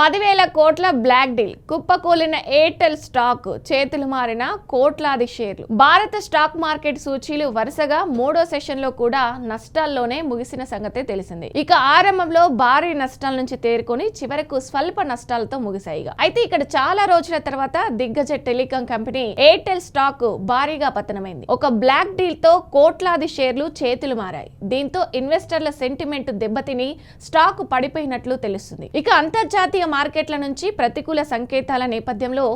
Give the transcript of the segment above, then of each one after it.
పదివేల కోట్ల block deal. కుప్పకూలిన ఎయిర్టెల్ స్టాక్ చేతులు మారిన కోట్లాది షేర్లు. భారత స్టాక్ మార్కెట్ సూచీలు వరుసగా మూడో సెషన్లో కూడా నష్టాల్లోనే ముగిసిన సంగతే తెలిసింది. ఇక ఆరంభంలో భారీ నష్టాల నుంచి తేరుకొని చివరకు స్వల్ప నష్టాలతో ముగిశాయి అయితే ఇక్కడ చాలా రోజుల తర్వాత దిగ్గజ టెలికాం కంపెనీ ఎయిర్టెల్ స్టాక్ భారీగా పతనమైంది. ఒక బ్లాక్ డీల్తో కోట్లాది షేర్లు చేతులు మారాయి. దీంతో ఇన్వెస్టర్ల సెంటిమెంట్ దెబ్బతిని స్టాక్ పడిపోయినట్లు తెలుస్తుంది. ఇక అంతర్జాతీయ మార్కెట్ల నుంచి ప్రతికూల సంకేతాల నేపథ్యంలో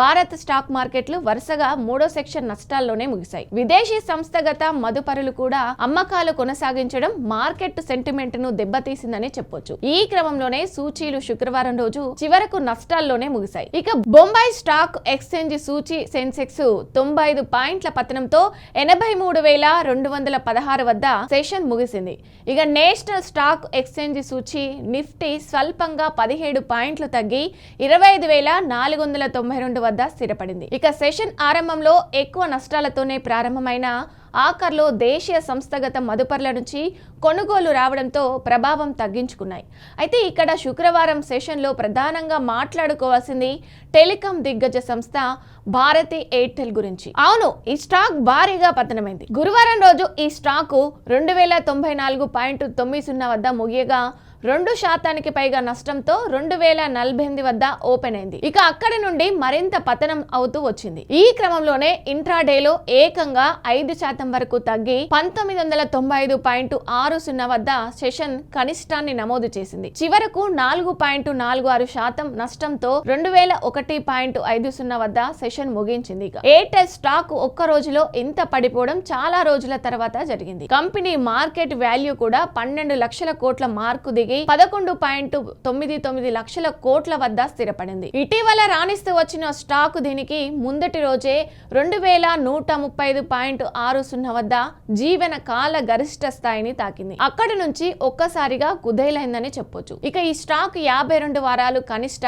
భారత్ స్టాక్ మార్కెట్లు వరుసగా మూడో సెక్షన్ నష్టాల్లోనే ముగిశాయి. విదేశీ సంస్థగత మదుపరులు కూడా అమ్మకాలు కొనసాగించడం మార్కెట్ సెంటిమెంట్ను దెబ్బతీసిందని చెప్పొచ్చు. ఈ క్రమంలోనే సూచీలు శుక్రవారం రోజు చివరకు నష్టాల్లోనే ముగిశాయి. ఇక బొంబాయి స్టాక్ ఎక్స్చేంజ్ సూచీ సెన్సెక్స్ తొంభై ఐదు పాయింట్ల పతనంతో ఎనభై మూడు వేల రెండు వందల పదహారు వద్ద సెషన్ ముగిసింది. ఇక నేషనల్ స్టాక్ ఎక్స్చేంజ్ సూచీ నిఫ్టీ స్వల్పంగా పదిహేడు పాయింట్లు తగ్గి ఇరవై ఐదు వేల నాలుగు వందల తొంభై రెండు వద్ద స్థిరపడింది. ఇక సెషన్ ఆరంభంలో ఎక్కువ నష్టాలతోనే ప్రారంభమైన ఆఖర్లో దేశీయ సంస్థగత మదుపర్ల నుంచి కొనుగోలు రావడంతో ప్రభావం తగ్గించుకున్నాయి. అయితే ఇక్కడ శుక్రవారం సెషన్లో ప్రధానంగా మాట్లాడుకోవాల్సింది టెలికాం దిగ్గజ సంస్థ భారతి ఎయిర్టెల్ గురించి. అవును ఈ స్టాక్ భారీగా పతనమైంది. గురువారం రోజు ఈ స్టాకు రెండు వేల తొంభై నాలుగు పాయింట్ తొమ్మిది సున్నా వద్ద ముగియగా రెండు శాతానికి పైగా నష్టంతో రెండు వేల నలభై ఎనిమిది వద్ద ఓపెన్ అయింది. ఇక అక్కడి నుండి మరింత పతనం అవుతూ వచ్చింది. ఈ క్రమంలోనే ఇంట్రాడేలో ఏకంగా ఐదు శాతం వరకు తగ్గి పంతొమ్మిది వందల తొంభై ఐదు పాయింట్ ఆరు సున్నా వద్ద సెషన్ కనిష్టాన్ని నమోదు చేసింది. చివరకు నాలుగు పాయింట్ నాలుగు ఆరు శాతం నష్టంతో రెండు వేల ఒకటి పాయింట్ ఐదు సున్నా వద్ద సెషన్ ముగించింది. ఎయిర్టెల్ స్టాక్ ఒక్క రోజులో ఇంత పడిపోవడం చాలా రోజుల తర్వాత జరిగింది. కంపెనీ మార్కెట్ వాల్యూ కూడా పన్నెండు లక్షల కోట్ల మార్కు దిగి పదకొండు పాయింట్ తొమ్మిది తొమ్మిది లక్షల కోట్ల వద్ద స్థిరపడింది. ఇటీవల రాణిస్తూ వచ్చిన స్టాక్ దీనికి ముందటి రోజే రెండు వేల నూట ముప్పై ఐదు పాయింట్ ఆరు సున్నా వద్ద జీవన కాల గరిష్ట స్థాయిని తాకింది. అక్కడి నుంచి ఒక్కసారిగా కుదేలైందని చెప్పొచ్చు. ఇక ఈ స్టాక్ యాభై రెండు వారాలు కనిష్ట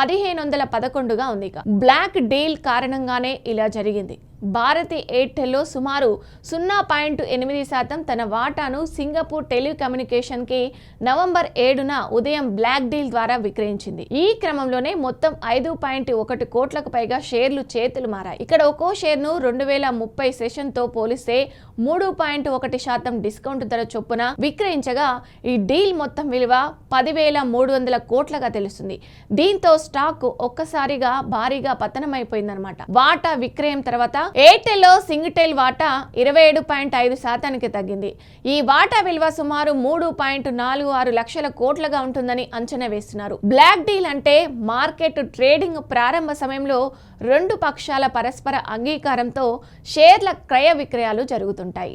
పదిహేను వందల పదకొండుగా ఉంది ఇక. బ్లాక్ డీల్ కారణంగానే ఇలా జరిగింది. భారతి ఎయిర్టెల్లో సుమారు సున్నా పాయింట్ ఎనిమిది శాతం తన వాటాను సింగపూర్ టెలికమ్యూనికేషన్కి నవంబర్ ఏడున ఉదయం బ్లాక్ డీల్ ద్వారా విక్రయించింది. ఈ క్రమంలోనే మొత్తం ఐదు పాయింట్ ఒకటి కోట్లకు పైగా షేర్లు చేతులు మారాయి. ఇక్కడ ఒక్కో షేర్ను రెండు వేల ముప్పై సెషన్తో పోలిస్తే మూడు పాయింట్ ఒకటి శాతం డిస్కౌంట్ ధర చొప్పున విక్రయించగా ఈ డీల్ మొత్తం విలువ పదివేల మూడు వందల కోట్లగా తెలుస్తుంది. దీంతో స్టాక్ ఒక్కసారిగా భారీగా పతనమైపోయిందనమాట వాటా విక్రయం తర్వాత ఎయిర్టెల్లో సింగిటెల్ వాటా ఇరవై ఏడు పాయింట్ ఐదు శాతానికి తగ్గింది. ఈ వాటా విలువ సుమారు మూడు పాయింట్ నాలుగు ఆరు లక్షల కోట్లుగా ఉంటుందని అంచనా వేస్తున్నారు. బ్లాక్ డీల్ అంటే మార్కెట్ ట్రేడింగ్ ప్రారంభ సమయంలో రెండు పక్షాల పరస్పర అంగీకారంతో షేర్ల క్రయ విక్రయాలు జరుగుతుంటాయి.